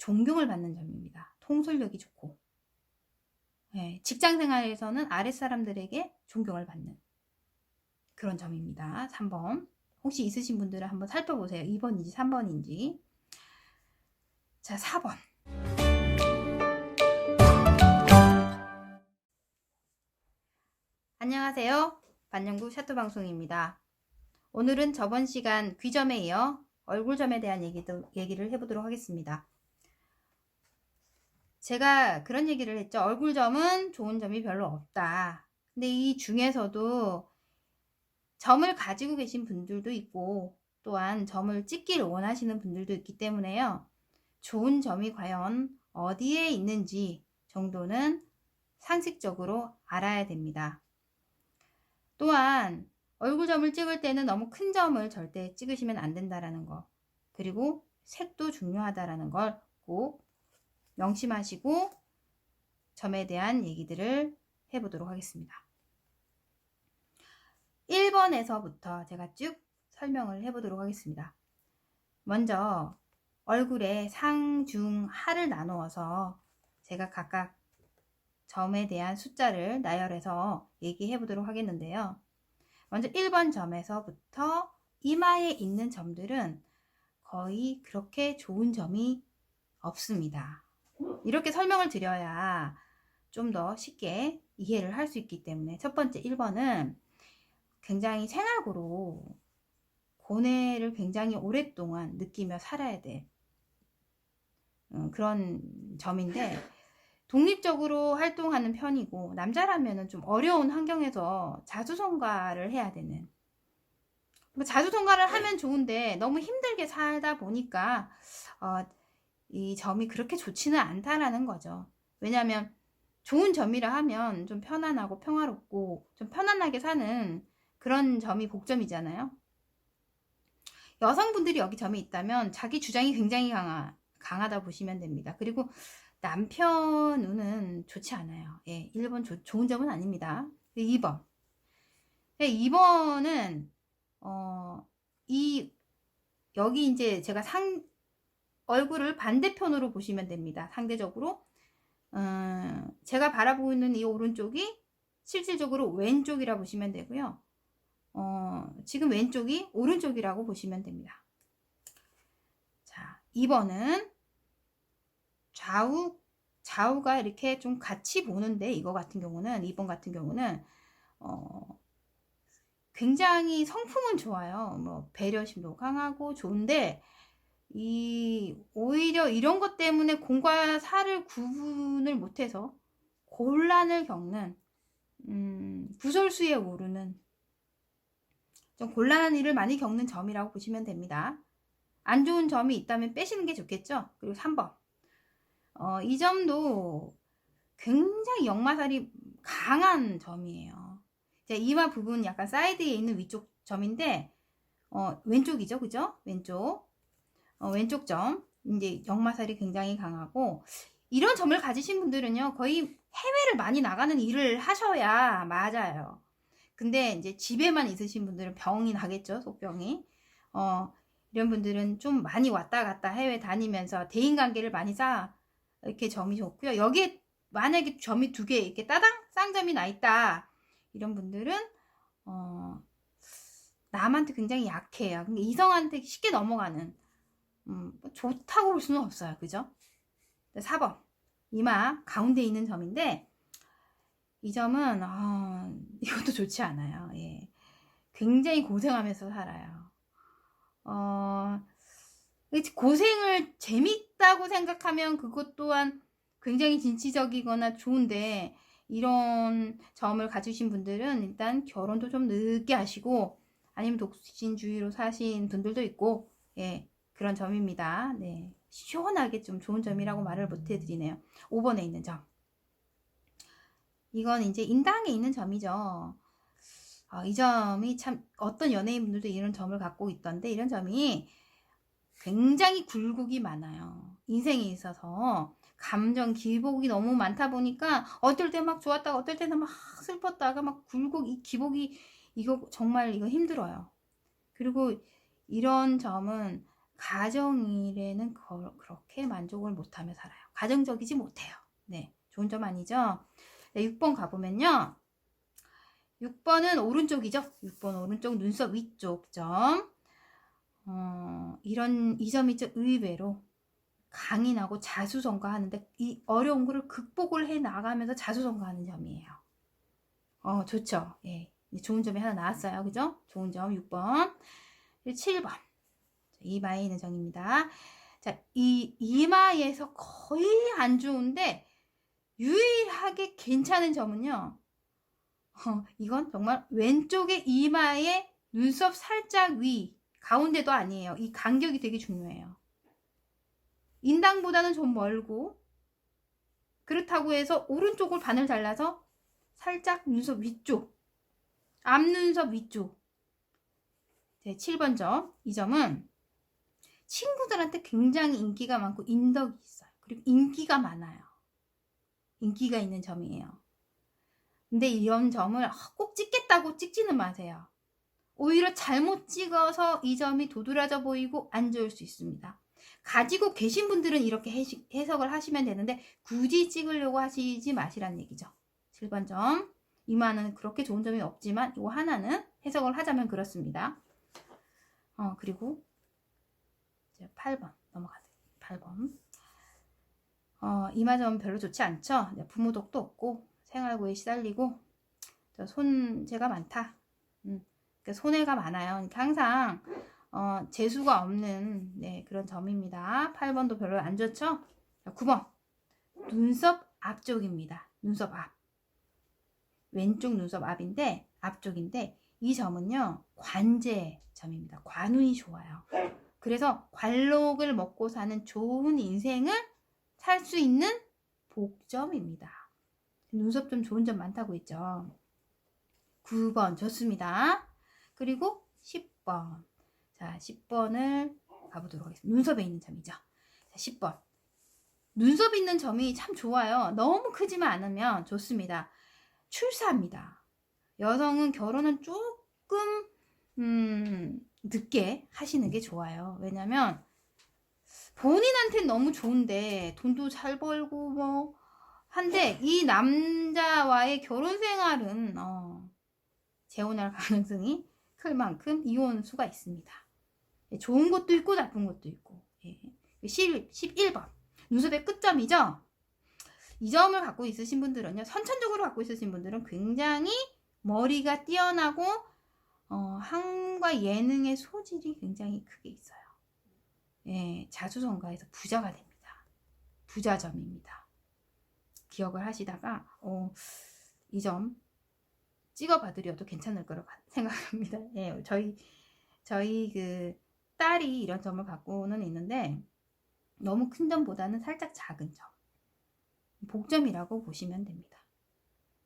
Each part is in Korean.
존경을 받는 점입니다. 통솔력이 좋고. 예, 직장 생활에서는 아랫사람들에게 존경을 받는 그런 점입니다. 3번. 혹시 있으신 분들은 한번 살펴보세요. 2번인지 3번인지. 자, 4번. 안녕하세요. 반영구 샤토 방송입니다. 오늘은 저번 시간 귀점에 이어 얼굴점에 대한 얘기도, 얘기를 해보도록 하겠습니다. 제가 그런 얘기를 했죠. 얼굴 점은 좋은 점이 별로 없다. 근데 이 중에서도 점을 가지고 계신 분들도 있고 또한 점을 찍기를 원하시는 분들도 있기 때문에요. 좋은 점이 과연 어디에 있는지 정도는 상식적으로 알아야 됩니다. 또한 얼굴점을 찍을 때는 너무 큰 점을 절대 찍으시면 안 된다라는 거. 그리고 색도 중요하다라는 걸 꼭 명심하시고 점에 대한 얘기들을 해보도록 하겠습니다. 1번에서부터 제가 쭉 설명을 해보도록 하겠습니다. 먼저 얼굴에 상, 중, 하를 나누어서 제가 각각 점에 대한 숫자를 나열해서 얘기해 보도록 하겠는데요. 먼저 1번 점에서부터 이마에 있는 점들은 거의 그렇게 좋은 점이 없습니다. 이렇게 설명을 드려야 좀 더 쉽게 이해를 할 수 있기 때문에 첫 번째 1번은 굉장히 생활고로 고뇌를 굉장히 오랫동안 느끼며 살아야 돼. 음, 그런 점인데 독립적으로 활동하는 편이고 남자라면 좀 어려운 환경에서 자수성가를 해야 되는 뭐 자수성가를 하면 좋은데 너무 힘들게 살다 보니까 어, 이 점이 그렇게 좋지는 않다라는 거죠. 왜냐하면 좋은 점이라 하면 좀 편안하고 평화롭고 좀 편안하게 사는 그런 점이 복점이잖아요. 여성분들이 여기 점이 있다면 자기 주장이 굉장히 강하, 강하다 보시면 됩니다. 그리고 남편 눈은 좋지 않아요. 예, 1번 조, 좋은 점은 아닙니다. 2번. 2번은, 어, 이, 여기 이제 제가 상, 얼굴을 반대편으로 보시면 됩니다. 상대적으로. 어, 제가 바라보고 있는 이 오른쪽이 실질적으로 왼쪽이라 보시면 되고요. 어, 지금 왼쪽이 오른쪽이라고 보시면 됩니다. 자, 2번은 좌우, 좌우가 이렇게 좀 같이 보는데 이거 같은 경우는, 2번 같은 경우는, 어, 굉장히 성품은 좋아요. 뭐, 배려심도 강하고 좋은데, 이, 오히려 이런 것 때문에 공과 사를 구분을 못해서 곤란을 겪는, 음, 구설수에 오르는 좀 곤란한 일을 많이 겪는 점이라고 보시면 됩니다. 안 좋은 점이 있다면 빼시는 게 좋겠죠? 그리고 3번. 어, 이 점도 굉장히 역마살이 강한 점이에요. 이마 부분 약간 사이드에 있는 위쪽 점인데, 어, 왼쪽이죠. 그죠? 왼쪽. 어, 왼쪽 점. 이제 역마살이 굉장히 강하고, 이런 점을 가지신 분들은요, 거의 해외를 많이 나가는 일을 하셔야 맞아요. 근데 이제 집에만 있으신 분들은 병이 나겠죠, 속병이. 어, 이런 분들은 좀 많이 왔다 갔다 해외 다니면서 대인 관계를 많이 쌓아 이렇게 점이 좋고요. 여기에 만약에 점이 두 개 이렇게 따당 쌍점이 나 있다. 이런 분들은 어, 남한테 굉장히 약해요. 그러니까 이성한테 쉽게 넘어가는 음, 뭐 좋다고 볼 수는 없어요. 그죠? 4번 이마 가운데 있는 점인데 이 점은 어, 이것도 좋지 않아요. 예. 굉장히 고생하면서 살아요. 어, 고생을 재밌다고 생각하면 그것 또한 굉장히 진취적이거나 좋은데 이런 점을 가지신 분들은 일단 결혼도 좀 늦게 하시고 아니면 독신주의로 사신 분들도 있고 예 그런 점입니다. 네 시원하게 좀 좋은 점이라고 말을 못 해드리네요. 5번에 있는 점. 이건 이제 인당에 있는 점이죠. 어, 이 점이 참 어떤 연예인분들도 이런 점을 갖고 있던데 이런 점이 굉장히 굴곡이 많아요. 인생에 있어서 감정 기복이 너무 많다 보니까 어떨 때 막 좋았다가 어떨 때는 막 슬펐다가 막 굴곡 이 기복이 이거 정말 이거 힘들어요. 그리고 이런 점은 가정일에는 뭐 그렇게 만족을 못하며 살아요. 가정적이지 못해요. 네, 좋은 점 아니죠? 네, 6번 가보면요. 6번은 오른쪽이죠. 6번 오른쪽 눈썹 위쪽 점. 어, 이런 이 점이 좀 의외로 강인하고 자수성가하는데 이 어려운 거를 극복을 해 나가면서 자수성가하는 점이에요. 어, 좋죠. 예. 좋은 점이 하나 나왔어요. 그죠? 좋은 점 6번. 7번. 이마에 있는 점입니다. 자, 이 이마에서 거의 안 좋은데 유일하게 괜찮은 점은요. 어, 이건 정말 왼쪽의 이마의 눈썹 살짝 위, 가운데도 아니에요. 이 간격이 되게 중요해요. 인당보다는 좀 멀고 그렇다고 해서 오른쪽을 반을 잘라서 살짝 눈썹 위쪽, 앞눈썹 위쪽. 제 7번 점. 이 점은 친구들한테 굉장히 인기가 많고 인덕이 있어요. 그리고 인기가 많아요. 인기가 있는 점이에요. 근데 이런 점을 아, 꼭 찍겠다고 찍지는 마세요. 오히려 잘못 찍어서 이 점이 도드라져 보이고 안 좋을 수 있습니다. 가지고 계신 분들은 이렇게 해석을 하시면 되는데 굳이 찍으려고 하시지 마시란 얘기죠. 7번 점. 이마는 그렇게 좋은 점이 없지만 이 하나는 해석을 하자면 그렇습니다. 어, 그리고 이제 8번 넘어가세요. 8번. 어, 이마점 별로 좋지 않죠? 부모독도 없고 생활고에 시달리고 손재가 많다. 음, 그러니까 손해가 많아요. 그러니까 항상 어, 재수가 없는 네, 그런 점입니다. 8번도 별로 안 좋죠? 자, 9번 눈썹 앞쪽입니다. 눈썹 앞. 왼쪽 눈썹 앞인데 앞쪽인데 이 점은요 관제 점입니다. 관운이 좋아요. 그래서 관록을 먹고 사는 좋은 인생을 살 수 있는 복점입니다. 눈썹 좀 좋은 점 많다고 했죠. 9번 좋습니다. 그리고 10번. 자, 10번을 가보도록 하겠습니다. 눈썹에 있는 점이죠. 자, 10번. 눈썹 있는 점이 참 좋아요. 너무 크지만 않으면 좋습니다. 출사합니다. 여성은 결혼은 조금 음, 늦게 하시는 게 좋아요. 왜냐면 본인한테는 너무 좋은데 돈도 잘 벌고 뭐 한데 이 남자와의 결혼 생활은 어, 재혼할 가능성이 클 만큼 이혼 수가 있습니다. 예, 좋은 것도 있고 나쁜 것도 있고. 예. 11번 눈썹의 끝점이죠. 이 점을 갖고 있으신 분들은요. 선천적으로 갖고 있으신 분들은 굉장히 머리가 뛰어나고 어, 한과 예능의 소질이 굉장히 크게 있어요. 예, 자수성가에서 부자가 됩니다. 부자점입니다. 기억을 하시다가 어, 이점 찍어봐드려도 괜찮을 거라고 생각합니다. 예, 저희 저희 그 딸이 이런 점을 갖고는 있는데 너무 큰 점보다는 살짝 작은 점. 복점이라고 보시면 됩니다.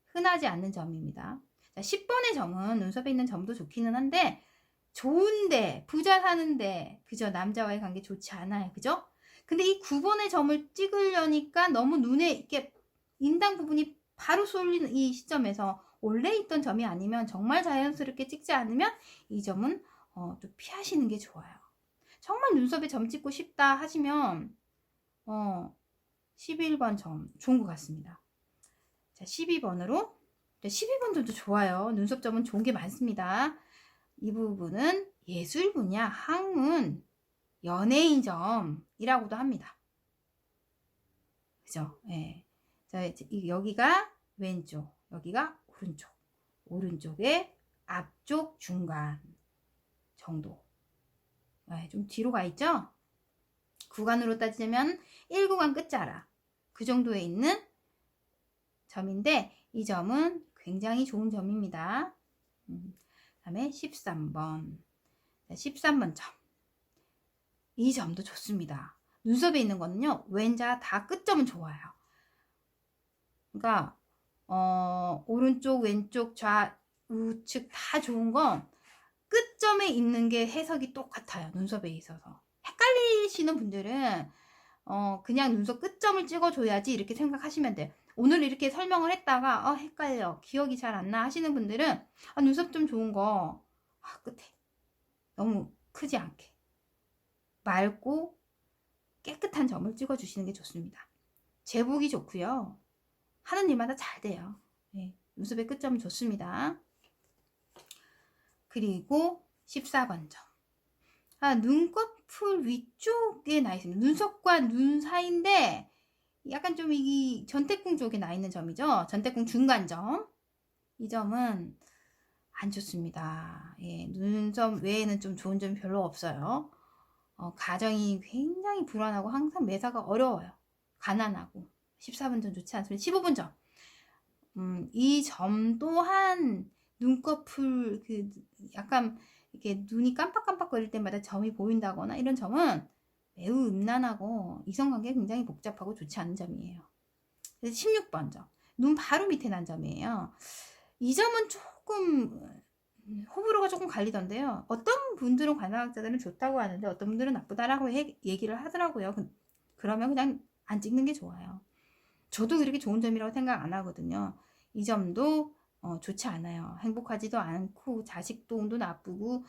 흔하지 않는 점입니다. 자, 10번의 점은 눈썹에 있는 점도 좋기는 한데 좋은데 부자 사는데 그죠 남자와의 관계 좋지 않아요 그죠 근데 이 9번의 점을 찍으려니까 너무 눈에 이렇게 인당 부분이 바로 쏠리는 이 시점에서 원래 있던 점이 아니면 정말 자연스럽게 찍지 않으면 이 점은 어, 좀 피하시는 게 좋아요. 정말 눈썹에 점 찍고 싶다 하시면 어, 11번 점 좋은 것 같습니다. 자, 12번으로 12번도 좋아요. 눈썹 점은 좋은 게 많습니다. 이 부분은 예술 분야, 학문, 연예인 점이라고도 합니다. 그죠? 예. 자, 여기가 왼쪽, 여기가 오른쪽. 오른쪽에 앞쪽 중간 정도. 네, 좀 뒤로 가 있죠? 구간으로 따지면 1구간 끝자락. 그 정도에 있는 점인데 이 점은 굉장히 좋은 점입니다. 음, 다음에 13번. 13번 점. 이 점도 좋습니다. 눈썹에 있는 거는요. 왼자 다 끝점은 좋아요. 그러니까 어, 오른쪽, 왼쪽, 좌, 우측 다 좋은 건 끝점에 있는 게 해석이 똑같아요. 눈썹에 있어서. 헷갈리시는 분들은 어, 그냥 눈썹 끝점을 찍어줘야지 이렇게 생각하시면 돼요. 오늘 이렇게 설명을 했다가 어, 헷갈려. 기억이 잘 안 나 하시는 분들은 아, 눈썹 좀 좋은 거 아, 끝에 너무 크지 않게 맑고 깨끗한 점을 찍어 주시는 게 좋습니다. 제복이 좋고요. 하는 일마다 잘 돼요. 예, 눈썹의 끝점은 좋습니다. 그리고 14번 점. 아, 눈꺼풀 위쪽에 나 있습니다. 눈썹과 눈 사이인데 약간 좀 이 전태궁 쪽에 나 있는 점이죠. 전태궁 중간점. 이 점은 안 좋습니다. 예, 눈썹 외에는 좀 좋은 점이 별로 없어요. 어, 가정이 굉장히 불안하고 항상 매사가 어려워요. 가난하고 14분 전 좋지 않습니다. 15분 전. 음, 이 점 또한 눈꺼풀 그 약간 이렇게 눈이 깜빡깜빡거릴 때마다 점이 보인다거나 이런 점은 매우 음란하고 이성관계 굉장히 복잡하고 좋지 않은 점이에요. 그래서 16번 점. 눈 바로 밑에 난 점이에요. 이 점은 조금 음, 호불호가 조금 갈리던데요. 어떤 분들은 관상학자들은 좋다고 하는데 어떤 분들은 나쁘다라고 해- 얘기를 하더라고요. 그- 그러면 그냥 안 찍는 게 좋아요. 저도 그렇게 좋은 점이라고 생각 안 하거든요. 이 점도 어, 좋지 않아요. 행복하지도 않고 자식동도 나쁘고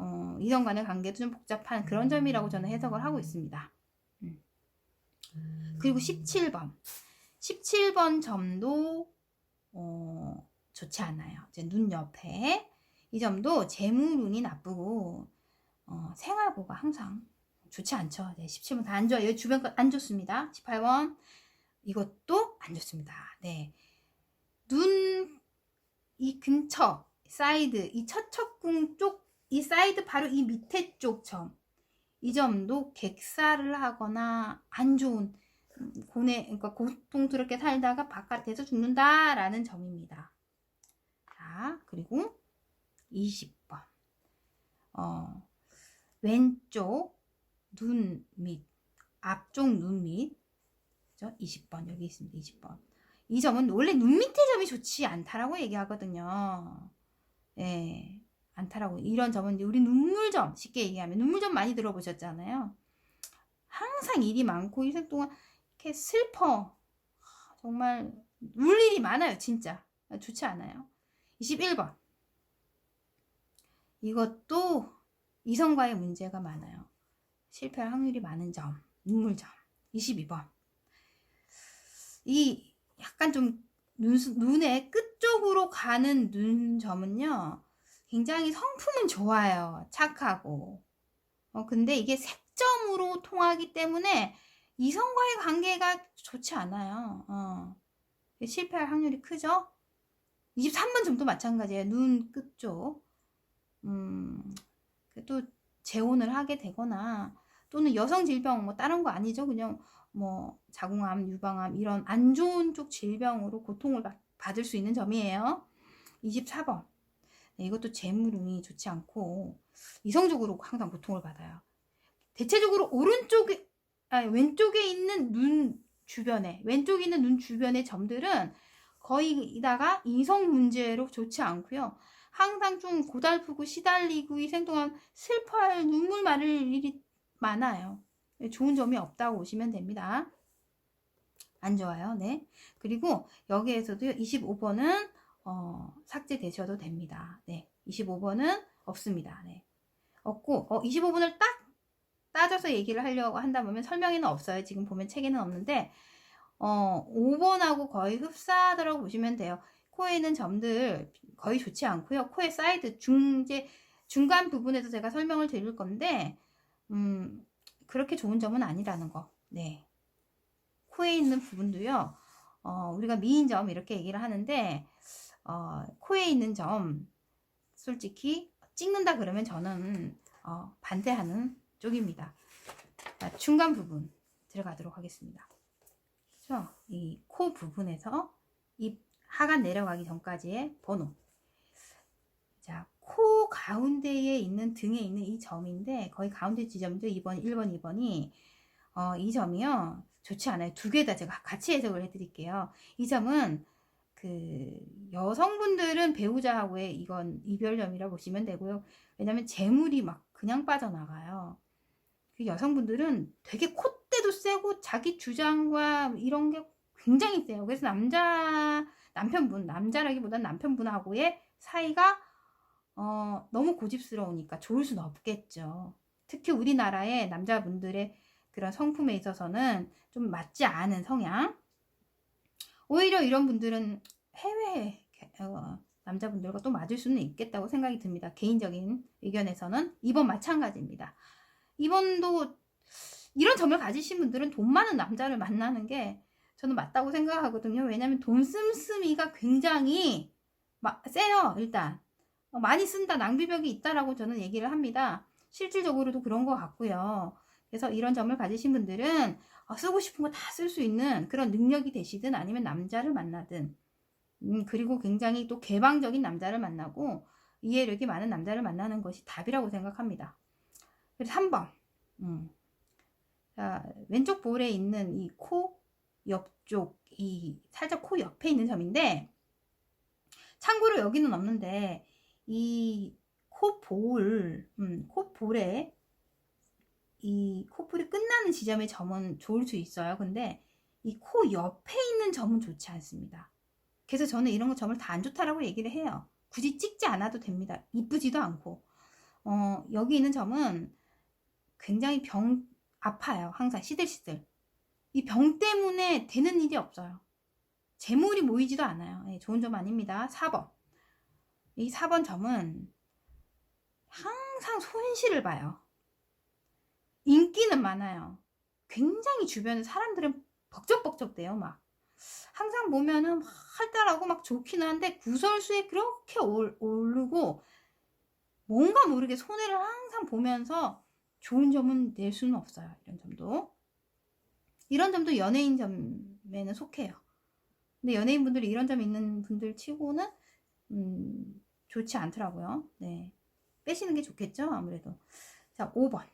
어, 이성 간의 관계도 좀 복잡한 그런 점이라고 저는 해석을 하고 있습니다. 음. 그리고 17번. 17번 점도 어, 좋지 않아요. 이제 눈 옆에 이 점도 재물운이 나쁘고 어, 생활고가 항상 좋지 않죠. 네, 17번 다 안 좋아요. 여기 주변 것안 좋습니다. 18번 이것도 안 좋습니다. 네. 눈 이 근처 사이드 이 처척궁 쪽 이 사이드 바로 이 밑에 쪽 점. 이 점도 객사를 하거나 안 좋은 음, 고뇌 그러니까 고통스럽게 살다가 바깥에서 죽는다라는 점입니다. 자, 그리고 20번. 어, 왼쪽 눈 밑, 앞쪽 눈 밑, 그죠? 20번, 여기 있습니다. 20번. 이 점은 원래 눈 밑에 점이 좋지 않다라고 얘기하거든요. 예, 않다라고. 이런 점은 우리 눈물점, 쉽게 얘기하면 눈물점 많이 들어보셨잖아요. 항상 일이 많고 인생 동안 이렇게 슬퍼. 정말 울 일이 많아요, 진짜. 좋지 않아요. 21번. 이것도 이성과의 문제가 많아요. 실패할 확률이 많은 점, 눈물점. 22번. 이 약간 좀 눈, 눈의 끝 쪽으로 가는 눈점은요, 굉장히 성품은 좋아요. 착하고. 어, 근데 이게 색점으로 통하기 때문에 이성과의 관계가 좋지 않아요. 어. 실패할 확률이 크죠? 23번 점도 마찬가지예요. 눈 끝쪽. 음, 또 재혼을 하게 되거나 또는 여성 질병 뭐 다른 거 아니죠. 그냥 뭐 자궁암, 유방암 이런 안 좋은 쪽 질병으로 고통을 받, 받을 수 있는 점이에요. 24번. 네, 이것도 재물운이 좋지 않고 이성적으로 항상 고통을 받아요. 대체적으로 오른쪽에 아니 왼쪽에 있는 눈 주변에 왼쪽에 있는 눈 주변의 점들은 거의다가 이성 문제로 좋지 않고요. 항상 좀 고달프고 시달리고 이 생동안 슬퍼할 눈물 마를 일이 많아요. 좋은 점이 없다고 보시면 됩니다. 안 좋아요. 네. 그리고 여기에서도 25번은 어, 삭제되셔도 됩니다. 네. 25번은 없습니다. 네. 없고 어, 25번을 딱 따져서 얘기를 하려고 한다 보면 설명에는 없어요. 지금 보면 책에는 없는데 어, 5번하고 거의 흡사하다고 보시면 돼요. 코에 있는 점들 거의 좋지 않고요. 코의 사이드 중재 중간 부분에서 제가 설명을 드릴 건데 음, 그렇게 좋은 점은 아니라는 거. 네. 코에 있는 부분도요. 어, 우리가 미인 점 이렇게 얘기를 하는데 어, 코에 있는 점 솔직히 찍는다 그러면 저는 어, 반대하는 쪽입니다. 자, 중간 부분 들어가도록 하겠습니다. 그렇죠? 이 코 부분에서 입 하관 내려가기 전까지의 번호. 자, 코 가운데에 있는 등에 있는 이 점인데 거의 가운데 지점도 2번, 1번, 2번이 어, 이 점이요. 좋지 않아요. 두 개 다 제가 같이 해석을 해드릴게요. 이 점은 그 여성분들은 배우자하고의 이건 이별점이라고 보시면 되고요. 왜냐면 재물이 막 그냥 빠져나가요. 그 여성분들은 되게 콧대도 세고 자기 주장과 이런 게 굉장히 세요. 그래서 남자 남편분 남자라기보다는 남편분하고의 사이가 어, 너무 고집스러우니까 좋을 수는 없겠죠. 특히 우리나라의 남자분들의 그런 성품에 있어서는 좀 맞지 않은 성향. 오히려 이런 분들은 해외 어, 남자분들과 또 맞을 수는 있겠다고 생각이 듭니다. 개인적인 의견에서는 2번 마찬가지입니다. 2번도 이런 점을 가지신 분들은 돈 많은 남자를 만나는 게 저는 맞다고 생각하거든요. 왜냐하면 돈 씀씀이가 굉장히 마, 세요. 일단 어, 많이 쓴다 낭비벽이 있다라고 저는 얘기를 합니다. 실질적으로도 그런 것 같고요. 그래서 이런 점을 가지신 분들은 어, 쓰고 싶은 거 다 쓸 수 있는 그런 능력이 되시든 아니면 남자를 만나든 음, 그리고 굉장히 또 개방적인 남자를 만나고 이해력이 많은 남자를 만나는 것이 답이라고 생각합니다. 그래서 3번 음. 자, 왼쪽 볼에 있는 이 코 옆쪽 이 살짝 코 옆에 있는 점인데 참고로 여기는 없는데 이 코 볼 음, 코 볼에 이 코볼이 끝나는 지점의 점은 좋을 수 있어요. 근데 이 코 옆에 있는 점은 좋지 않습니다. 그래서 저는 이런 거 점을 다 안 좋다라고 얘기를 해요. 굳이 찍지 않아도 됩니다. 이쁘지도 않고. 어, 여기 있는 점은 굉장히 병 아파요. 항상 시들시들. 이 병 때문에 되는 일이 없어요. 재물이 모이지도 않아요. 예, 좋은 점 아닙니다. 4번. 이 4번 점은 항상 손실을 봐요. 인기는 많아요. 굉장히 주변에 사람들은 벅적벅적대요. 막 항상 보면은 막 활달하고 막 좋기는 한데 구설수에 그렇게 올, 오르고 뭔가 모르게 손해를 항상 보면서 좋은 점은 낼 수는 없어요. 이런 점도. 이런 점도 연예인 점에는 속해요. 근데 연예인분들이 이런 점 있는 분들 치고는 음, 좋지 않더라고요. 네. 빼시는 게 좋겠죠? 아무래도. 자, 5번.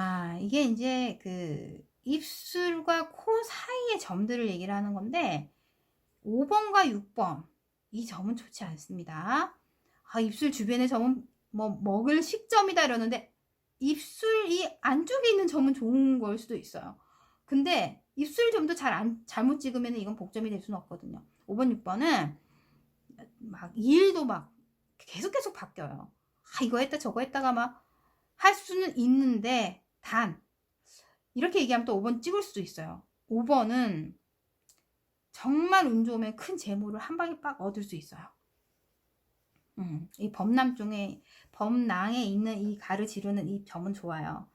아, 이게 이제 그 입술과 코 사이의 점들을 얘기를 하는 건데 5번과 6번 이 점은 좋지 않습니다. 아, 입술 주변의 점은 뭐 먹을 식점이다 이러는데 입술 이 안쪽에 있는 점은 좋은 걸 수도 있어요. 근데 입술 점도 잘 안, 잘못 찍으면 이건 복점이 될 수는 없거든요. 5번, 6번은 막 일도 막 계속 계속 바뀌어요. 아, 이거 했다 저거 했다가 막 할 수는 있는데 단 이렇게 얘기하면 또 5번 찍을 수도 있어요. 5번은 정말 운 좋으면 큰 재물을 한 방에 빡 얻을 수 있어요. 음, 이 범남 중에 범낭에 있는 이 가르 지르는 이 점은 좋아요.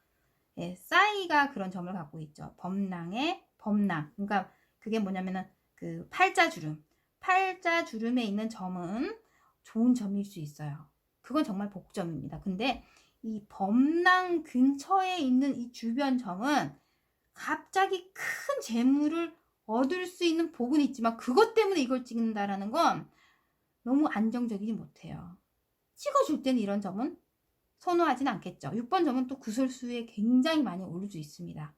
예, 싸이가 그런 점을 갖고 있죠. 범낭의 범낭. 그러니까 그게 뭐냐면은 그 팔자 주름. 팔자 주름에 있는 점은 좋은 점일 수 있어요. 그건 정말 복점입니다. 근데 이 범낭 근처에 있는 이 주변 점은 갑자기 큰 재물을 얻을 수 있는 복은 있지만 그것 때문에 이걸 찍는다라는 건 너무 안정적이지 못해요. 찍어줄 때는 이런 점은 선호하진 않겠죠. 6번 점은 또 구설수에 굉장히 많이 오를 수 있습니다.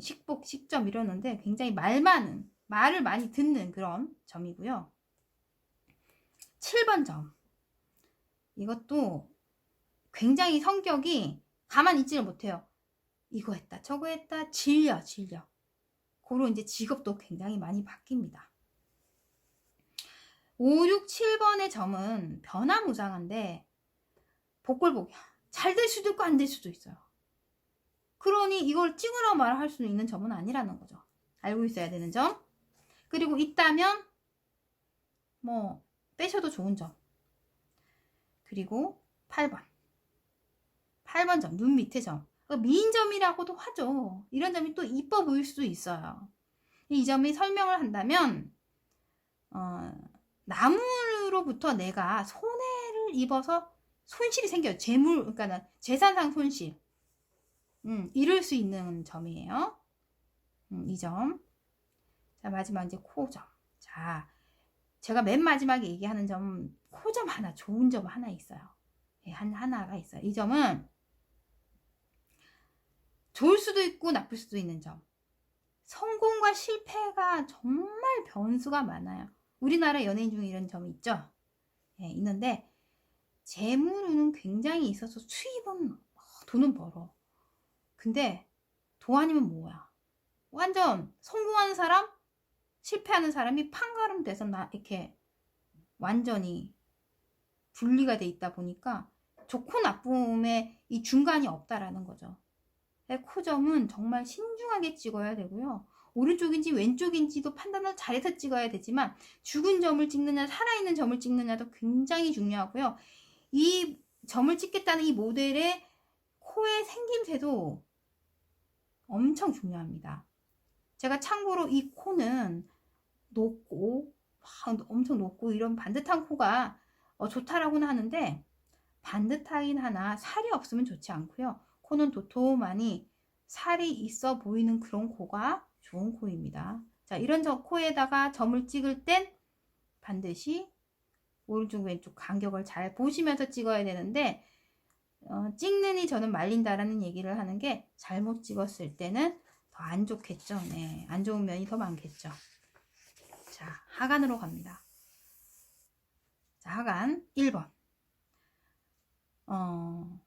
식복, 식점 이러는데 굉장히 말 많은, 말을 많이 듣는 그런 점이고요. 7번 점. 이것도 굉장히 성격이 가만히 있지를 못해요. 이거 했다, 저거 했다, 질려, 질려. 그런 이제 직업도 굉장히 많이 바뀝니다. 5, 6, 7번의 점은 변화무쌍한데 복골복이야. 잘 될 수도 있고 안 될 수도 있어요. 그러니 이걸 찍으라 말할 수 있는 점은 아니라는 거죠. 알고 있어야 되는 점. 그리고 있다면 뭐 빼셔도 좋은 점. 그리고 8번. 8번 점, 눈 밑에 점. 미인 점이라고도 하죠. 이런 점이 또 이뻐 보일 수도 있어요. 이 점이 설명을 한다면 어, 나무로부터 내가 손해를 입어서 손실이 생겨요. 재물, 그러니까 재산상 손실. 음, 이룰 수 있는 점이에요. 음, 이 점. 자, 마지막 이제 코점. 자, 제가 맨 마지막에 얘기하는 점, 코점 하나, 좋은 점 하나 있어요. 예, 한, 하나가 있어요. 이 점은 좋을 수도 있고 나쁠 수도 있는 점. 성공과 실패가 정말 변수가 많아요. 우리나라 연예인 중에 이런 점이 있죠. 예, 있는데 재물은 굉장히 있어서 수입은 어, 돈은 벌어. 근데 돈 아니면 뭐야? 완전 성공하는 사람, 실패하는 사람이 판가름 돼서 나 이렇게 완전히 분리가 돼 있다 보니까 좋고 나쁨의 이 중간이 없다라는 거죠. 코점은 정말 신중하게 찍어야 되고요. 오른쪽인지 왼쪽인지도 판단을 잘해서 찍어야 되지만 죽은 점을 찍느냐 살아있는 점을 찍느냐도 굉장히 중요하고요. 이 점을 찍겠다는 이 모델의 코의 생김새도 엄청 중요합니다. 제가 참고로 이 코는 높고 막 엄청 높고 이런 반듯한 코가 어, 좋다라고는 하는데 반듯하긴 하나 살이 없으면 좋지 않고요. 코는 도톰하니 살이 있어 보이는 그런 코가 좋은 코입니다. 자, 이런 저 코에다가 점을 찍을 땐 반드시 오른쪽 왼쪽 간격을 잘 보시면서 찍어야 되는데 어, 찍느니 저는 말린다라는 얘기를 하는 게 잘못 찍었을 때는 더 안 좋겠죠. 네, 안 좋은 면이 더 많겠죠. 자, 하간으로 갑니다. 자, 하간 1번. 어,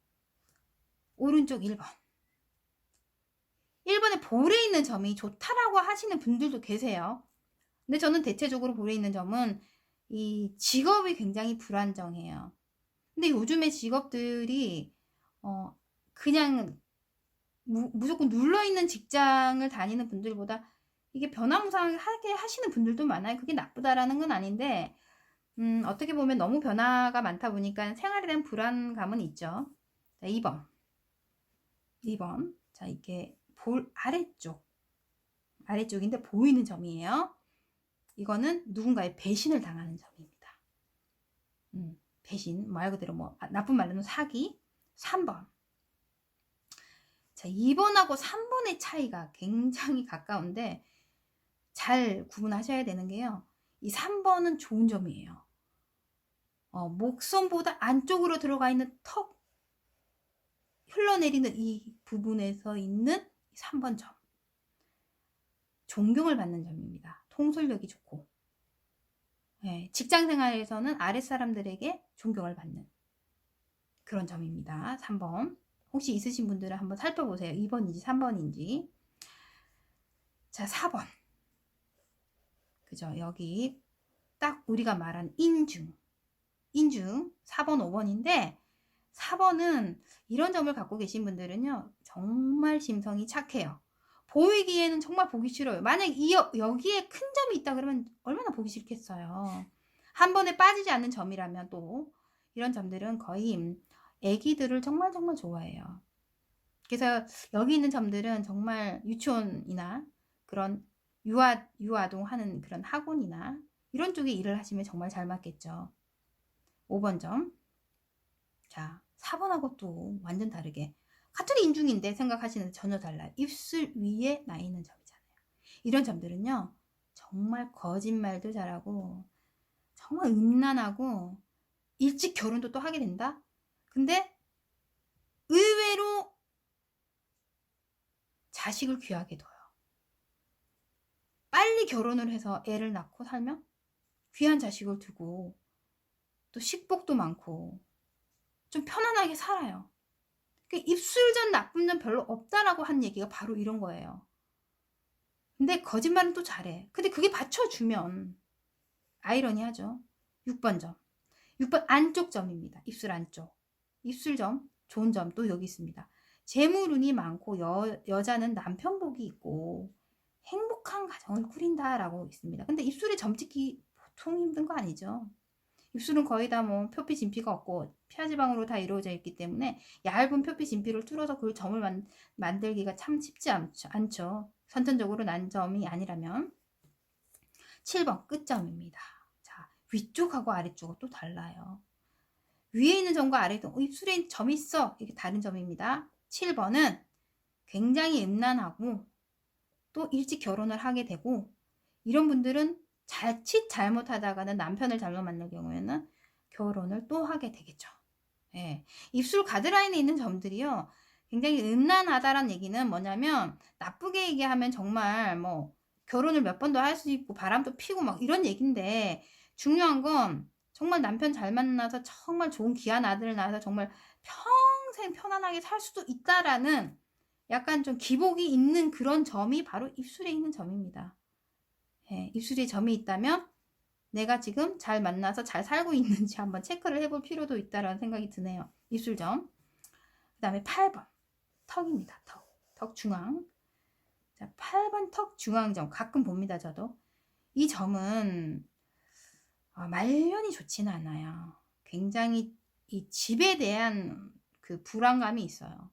오른쪽 1번. 1번에 볼에 있는 점이 좋다라고 하시는 분들도 계세요. 근데 저는 대체적으로 볼에 있는 점은 이 직업이 굉장히 불안정해요. 근데 요즘에 직업들이 어 그냥 무, 무조건 눌러 있는 직장을 다니는 분들보다 이게 변화무쌍하게 하시는 분들도 많아요. 그게 나쁘다라는 건 아닌데 음, 어떻게 보면 너무 변화가 많다 보니까 생활에 대한 불안감은 있죠. 자, 2번. 2번. 자, 이게 볼 아래쪽. 아래쪽인데 보이는 점이에요. 이거는 누군가의 배신을 당하는 점입니다. 음, 배신. 말 그대로 뭐 아, 나쁜 말로는 사기. 3번. 자, 2번하고 3번의 차이가 굉장히 가까운데 잘 구분하셔야 되는 게요. 이 3번은 좋은 점이에요. 어, 목선보다 안쪽으로 들어가 있는 턱 흘러내리는 이 부분에서 있는 3번 점. 존경을 받는 점입니다. 통솔력이 좋고. 네, 직장 생활에서는 아랫사람들에게 존경을 받는 그런 점입니다. 3번. 혹시 있으신 분들은 한번 살펴보세요. 2번인지 3번인지. 자, 4번. 그죠? 여기 딱 우리가 말한 인중. 인중 4번, 5번인데 4번은 이런 점을 갖고 계신 분들은요. 정말 심성이 착해요. 보이기에는 정말 보기 싫어요. 만약 이 여기에 큰 점이 있다 그러면 얼마나 보기 싫겠어요. 한 번에 빠지지 않는 점이라면 또 이런 점들은 거의 애기들을 정말 정말 좋아해요. 그래서 여기 있는 점들은 정말 유치원이나 그런 유아 유아동 하는 그런 학원이나 이런 쪽에 일을 하시면 정말 잘 맞겠죠. 5번 점. 자, 4번하고 또 완전 다르게 같은 인중인데 생각하시는 전혀 달라요. 입술 위에 나 있는 점이잖아요. 이런 점들은요. 정말 거짓말도 잘하고 정말 음란하고 일찍 결혼도 또 하게 된다. 근데 의외로 자식을 귀하게 둬요. 빨리 결혼을 해서 애를 낳고 살면 귀한 자식을 두고 또 식복도 많고 좀 편안하게 살아요. 그 입술전 나쁜 점 별로 없다라고 한 얘기가 바로 이런 거예요. 근데 거짓말은 또 잘해. 근데 그게 받쳐주면 아이러니하죠. 6번 점. 6번 안쪽 점입니다. 입술 안쪽. 입술점 좋은 점 또 여기 있습니다. 재물운이 많고 여, 여자는 남편 복이 있고 행복한 가정을 꾸린다라고 있습니다. 근데 입술에 점 찍기 보통 힘든 거 아니죠. 입술은 거의 다 뭐 표피 진피가 없고 피하지방으로 다 이루어져 있기 때문에 얇은 표피 진피를 뚫어서 그 점을 만, 만들기가 참 쉽지 않죠. 않죠. 선천적으로 난 점이 아니라면 7번 끝점입니다. 자 위쪽하고 아래쪽은 또 달라요. 위에 있는 점과 아래 점, 어, 입술에 점이 있어. 이게 다른 점입니다. 7번은 굉장히 음란하고 또 일찍 결혼을 하게 되고 이런 분들은 자칫 잘못하다가는 남편을 잘못 만날 경우에는 결혼을 또 하게 되겠죠. 예. 입술 가드라인에 있는 점들이요. 굉장히 음란하다라는 얘기는 뭐냐면 나쁘게 얘기하면 정말 뭐 결혼을 몇 번도 할수 있고 바람도 피고 막 이런 얘기인데 중요한 건 정말 남편 잘 만나서 정말 좋은 귀한 아들을 낳아서 정말 평생 편안하게 살 수도 있다라는 약간 좀 기복이 있는 그런 점이 바로 입술에 있는 점입니다. 예, 입술에 점이 있다면 내가 지금 잘 만나서 잘 살고 있는지 한번 체크를 해볼 필요도 있다라는 생각이 드네요. 입술점. 그 다음에 8번. 턱입니다. 턱. 턱 중앙. 자, 8번 턱 중앙점. 가끔 봅니다, 저도. 이 점은 아, 말년이 좋지는 않아요. 굉장히 이 집에 대한 그 불안감이 있어요.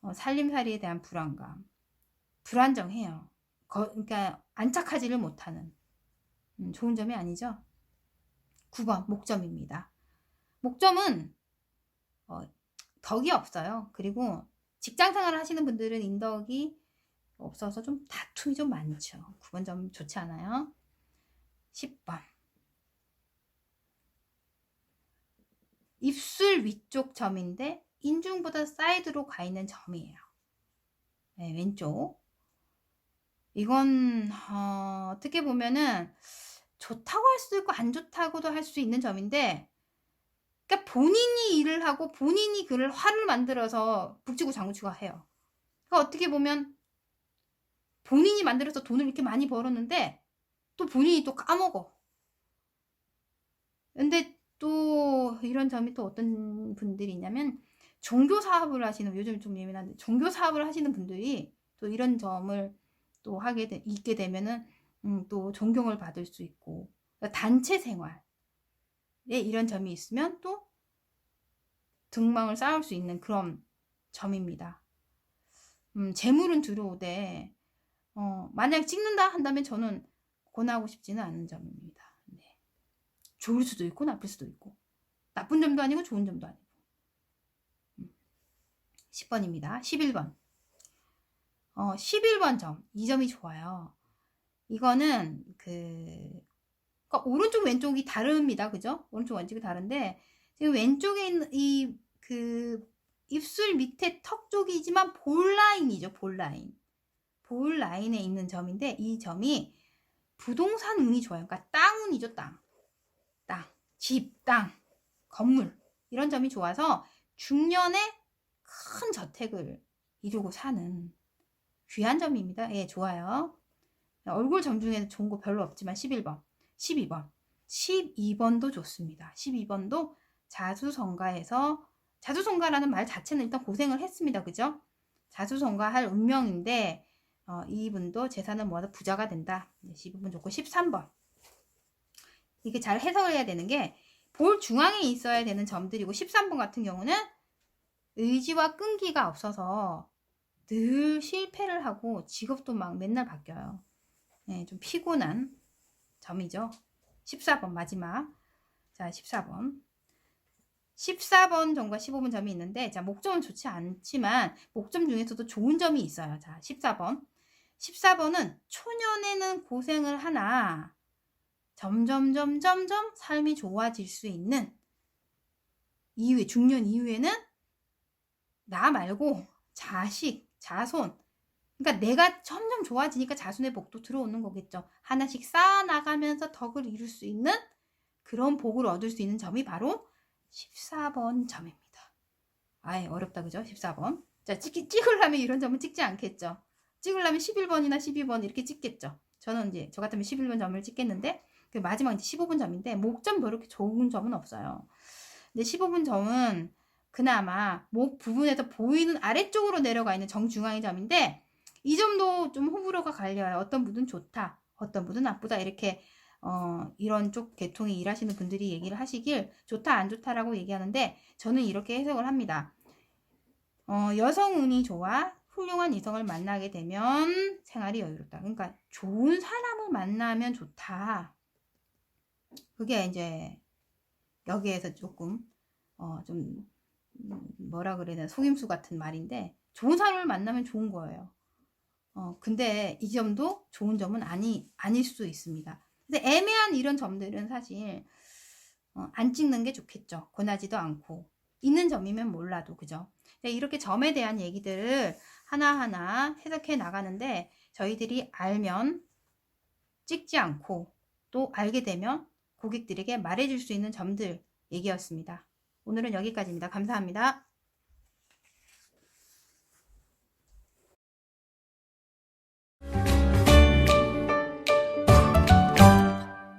어, 살림살이에 대한 불안감. 불안정해요. 거, 그러니까 안착하지를 못하는 음, 좋은 점이 아니죠. 9번 목점입니다. 목점은 어, 덕이 없어요. 그리고 직장 생활을 하시는 분들은 인덕이 없어서 좀 다툼이 좀 많죠. 9번 점 좋지 않아요. 10번 입술 위쪽 점인데 인중보다 사이드로 가 있는 점이에요. 네, 왼쪽. 이건 어, 어떻게 보면은 좋다고 할 수도 있고 안 좋다고도 할 수 있는 점인데 그러니까 본인이 일을 하고 본인이 그를 화를 만들어서 북치고 장구치고 해요. 그러니까 어떻게 보면 본인이 만들어서 돈을 이렇게 많이 벌었는데 또 본인이 또 까먹어. 근데 또 이런 점이 또 어떤 분들이 있냐면 종교 사업을 하시는 요즘 좀 예민한데 종교 사업을 하시는 분들이 또 이런 점을 또 하게 되, 있게 되면은 음, 또 존경을 받을 수 있고 그러니까 단체 생활에 이런 점이 있으면 또 등망을 쌓을 수 있는 그런 점입니다. 음, 재물은 들어오되 어, 만약 찍는다 한다면 저는 권하고 싶지는 않은 점입니다. 네. 좋을 수도 있고 나쁠 수도 있고 나쁜 점도 아니고 좋은 점도 아니고 음. 10번입니다. 11번 어, 11번 점. 이 점이 좋아요. 이거는 그 그러니까 오른쪽 왼쪽이 다릅니다. 그죠? 오른쪽 왼쪽이 다른데 지금 왼쪽에 있는 이 그 입술 밑에 턱 쪽이지만 볼 라인이죠. 볼 라인. 볼 라인에 있는 점인데 이 점이 부동산 운이 좋아요. 그러니까 땅 운이죠. 땅. 땅. 집, 땅, 건물 이런 점이 좋아서 중년에 큰 저택을 이루고 사는 귀한 점입니다. 예, 좋아요. 얼굴 점 중에 좋은 거 별로 없지만 11번, 12번, 12번도 좋습니다. 12번도 자수성가해서 자수성가라는 말 자체는 일단 고생을 했습니다. 그죠? 자수성가할 운명인데 어, 이분도 재산을 모아서 부자가 된다. 12번 좋고 13번 이게 잘 해석해야 되는 게 볼 중앙에 있어야 되는 점들이고 13번 같은 경우는 의지와 끈기가 없어서 늘 실패를 하고 직업도 막 맨날 바뀌어요. 네, 좀 피곤한 점이죠. 14번 마지막. 자, 14번. 14번 점과 15번 점이 있는데 자, 목점은 좋지 않지만 목점 중에서도 좋은 점이 있어요. 자, 14번. 14번은 초년에는 고생을 하나 점점 점점 점 삶이 좋아질 수 있는 이후에 중년 이후에는 나 말고 자식, 자손. 그러니까 내가 점점 좋아지니까 자손의 복도 들어오는 거겠죠. 하나씩 쌓아 나가면서 덕을 이룰 수 있는 그런 복을 얻을 수 있는 점이 바로 14번 점입니다. 아예 어렵다 그죠? 14번. 자, 찍, 찍으려면 이런 점은 찍지 않겠죠. 찍으려면 11번이나 12번 이렇게 찍겠죠. 저는 이제 저 같으면 11번 점을 찍겠는데 그 마지막 이제 15분 점인데 목점 그렇게 좋은 점은 없어요. 근데 15분 점은 그나마 목 부분에서 보이는 아래쪽으로 내려가 있는 정중앙의 점인데 이 점도 좀 호불호가 갈려요. 어떤 분은 좋다, 어떤 분은 나쁘다 이렇게 어, 이런 쪽 계통이 일하시는 분들이 얘기를 하시길 좋다 안 좋다라고 얘기하는데 저는 이렇게 해석을 합니다. 어, 여성 운이 좋아 훌륭한 이성을 만나게 되면 생활이 여유롭다. 그러니까 좋은 사람을 만나면 좋다. 그게 이제 여기에서 조금 어, 좀 뭐라 그래야 되나 속임수 같은 말인데 좋은 사람을 만나면 좋은 거예요. 어, 근데 이 점도 좋은 점은 아니 아닐 수도 있습니다. 근데 애매한 이런 점들은 사실 어, 안 찍는 게 좋겠죠. 권하지도 않고 있는 점이면 몰라도 그죠. 이렇게 점에 대한 얘기들을 하나하나 해석해 나가는데 저희들이 알면 찍지 않고 또 알게 되면 고객들에게 말해줄 수 있는 점들 얘기였습니다. 오늘은 여기까지입니다. 감사합니다.